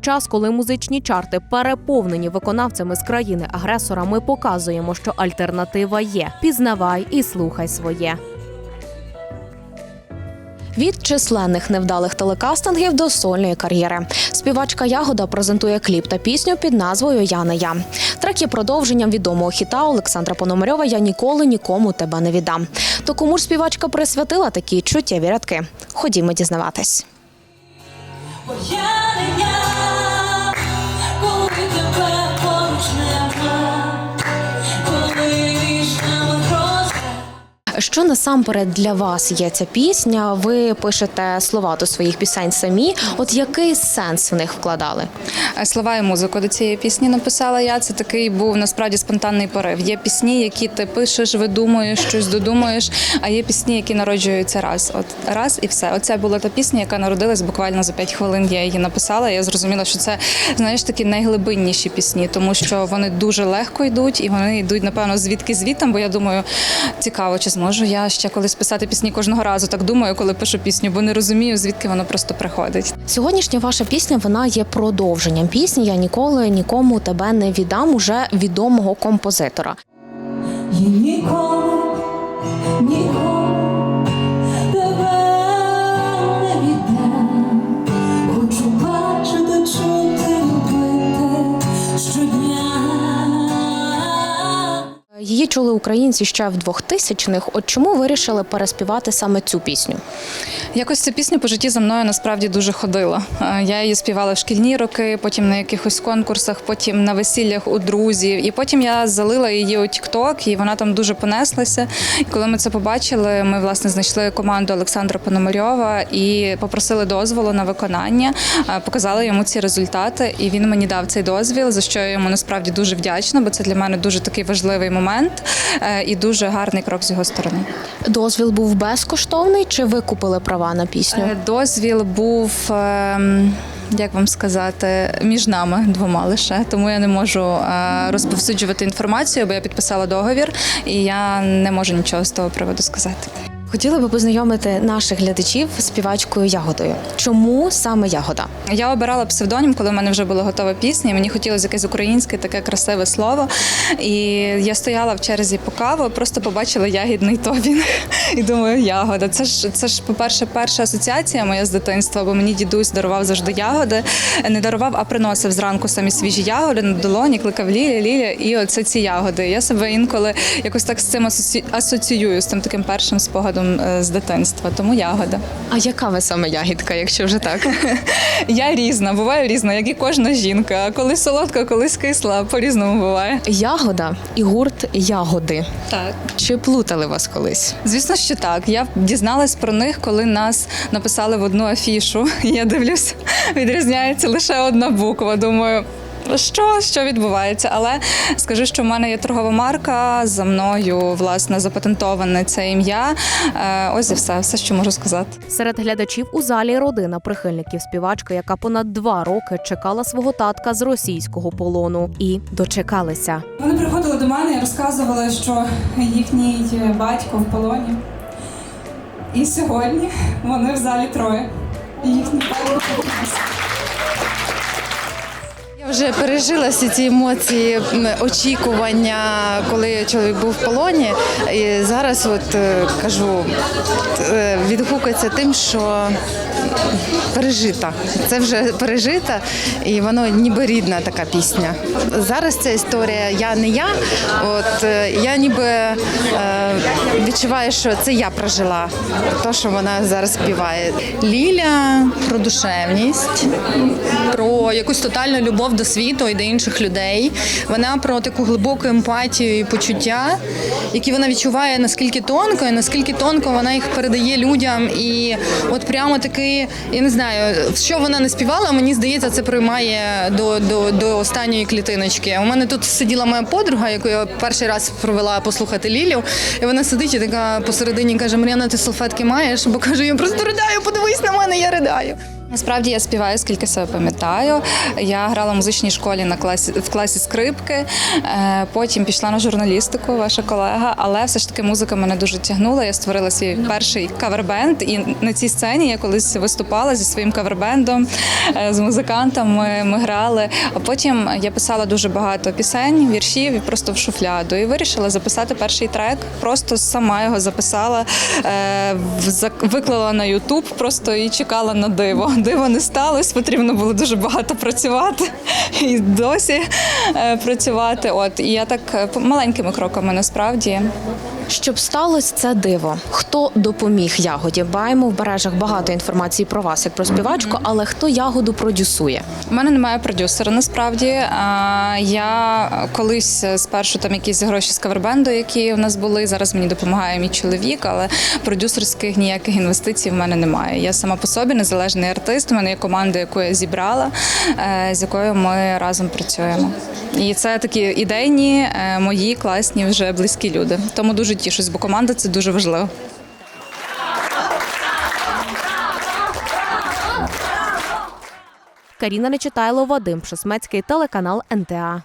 Час, коли музичні чарти переповнені виконавцями з країни агресора, ми показуємо, що альтернатива є. Пізнавай і слухай своє. Від численних невдалих телекастингів до сольної кар'єри. Співачка Ягода презентує кліп та пісню під назвою Я не я. Трек є продовженням відомого хіта Олександра Пономарьова Я ніколи нікому тебе не віддам. То кому ж співачка присвятила такі чуттєві рядки? Ходімо дізнаватись. Що насамперед для вас є ця пісня? Ви пишете слова до своїх пісень самі. От який сенс в них вкладали? Е, Слова і музику до цієї пісні написала я. Це такий був насправді спонтанний порив. Є пісні, які ти пишеш, видумуєш, щось додумуєш. А є пісні, які народжуються раз. От раз і все. Оце була та пісня, яка народилась буквально за 5 хвилин. Я її написала. Я зрозуміла, що це знаєш такі найглибинніші пісні, тому що вони дуже легко йдуть і вони йдуть, напевно, звідки звітом. Бо я думаю, цікаво, чи зможу я ще колись писати пісні кожного разу. Так думаю, коли пишу пісню, бо не розумію, звідки воно просто приходить. Сьогоднішня ваша пісня вона є продовженням пісні Я ніколи нікому тебе не віддам уже відомого композитора. Тебе не віддам. Хочу бачити, чути, любити щодня. Її чули українці ще в 2000-х. От чому вирішили переспівати саме цю пісню? Якось ця пісня по житті за мною насправді дуже ходила. Е, Я її співала в шкільні роки, потім на якихось конкурсах, потім на весіллях у друзів. І потім я залила її у TikTok, і вона там дуже понеслася. І коли ми це побачили, ми власне знайшли команду Олександра Пономарьова і попросили дозволу на виконання. Е, Показали йому ці результати, і він мені дав цей дозвіл, за що я йому насправді дуже вдячна, бо це для мене дуже такий важливий момент е, і дуже гарний крок з його сторони. Дозвіл був безкоштовний, чи ви купили права на пісню? Е, Дозвіл був. ем, Як вам сказати, між нами двома лише, тому я не можу е, розповсюджувати інформацію, бо я підписала договір, і я не можу нічого з того приводу сказати. Хотіли би познайомити наших глядачів з співачкою Ягодою. Чому саме Ягода? Я обирала псевдонім, коли в мене вже була готова пісня. і Мені хотілося якесь українське, таке красиве слово. І я стояла в черзі по каву, просто побачила ягідний тобін. І думаю, ягода. Це ж це ж, по-перше, перша асоціація моя з дитинства, бо мені дідусь дарував завжди ягоди. Не дарував, а приносив зранку самі свіжі ягоди на долоні, кликав Лілія, Лілія, і оце ці ягоди. Я себе інколи якось так з цим асоці- асоціюю з тим таким першим спогадом е, з дитинства. Тому ягода. А яка ви саме ягідка, якщо вже так? Я різна, буваю різна, як і кожна жінка. Колись солодка, колись кисла, по-різному буває. Ягода і гурт Ягоди. Так. Чи плутали вас колись? Звісно, що так. Я дізналась про них, коли нас написали в одну афішу. Я дивлюсь, відрізняється лише одна буква. Думаю. Що, що відбувається, але скажу, що в мене є торгова марка за мною власне запатентоване це ім'я. Е, ось і все, все, що можу сказати. Серед глядачів у залі родина прихильників співачки, яка понад два роки чекала свого татка з російського полону, і дочекалися. Вони приходили до мене і розказували, що їхній батько в полоні. І сьогодні вони в залі троє. І їхній батько вже пережила всі ці емоції очікування, коли чоловік був в полоні. І зараз, от е, кажу, е, відгукується тим, що пережита. Це вже пережита, і воно ніби рідна така пісня. Зараз ця історія Я не я. От е, я ніби відчуваю, що це я прожила те, що вона зараз співає. Ліля про душевність, про якусь тотальну любов до світу і до інших людей. Вона про таку глибоку емпатію і почуття, які вона відчуває наскільки тонко, і наскільки тонко вона їх передає людям. І от прямо таки, я не знаю, що вона не співала, мені здається, це приймає до, до, до останньої клітиночки. У мене тут сиділа моя подруга, яку я перший раз провела послухати Лілю, і вона сидить і така посередині каже: Мар'яна, ти салфетки маєш? Бо каже, я просто ридаю, подивись на мене, я ридаю. Насправді я співаю, скільки себе пам'ятаю. Я грала в музичній школі на класі в класі скрипки. е, Потім пішла на журналістику, ваша колега. Але все ж таки музика мене дуже тягнула. Я створила свій перший кавербенд, і на цій сцені я колись виступала зі своїм кавербендом е, з музикантами. Ми грали. А потім я писала дуже багато пісень, віршів і просто в шуфляду. І вирішила записати перший трек. Просто сама його записала, е, виклала на Ютуб просто і чекала на диво. Диво не сталося, потрібно було дуже багато працювати і досі е, працювати. От і я так е, маленькими кроками насправді. Щоб сталося це диво, хто допоміг ягоді? Маємо в бережах багато інформації про вас як про співачку, але хто ягоду продюсує? У мене немає продюсера насправді. Я колись спершу там якісь гроші з кавербенду, які у нас були. Зараз мені допомагає мій чоловік, але продюсерських ніяких інвестицій в мене немає. Я сама по собі незалежний артист. У мене є команда, яку я зібрала, е, з якою ми разом працюємо. І це такі ідейні, е, мої класні, вже близькі люди. Тому дуже тішусь, бо команда це дуже важливо. Каріна Нечитайло, Вадим Шосмецький, телеканал НТА.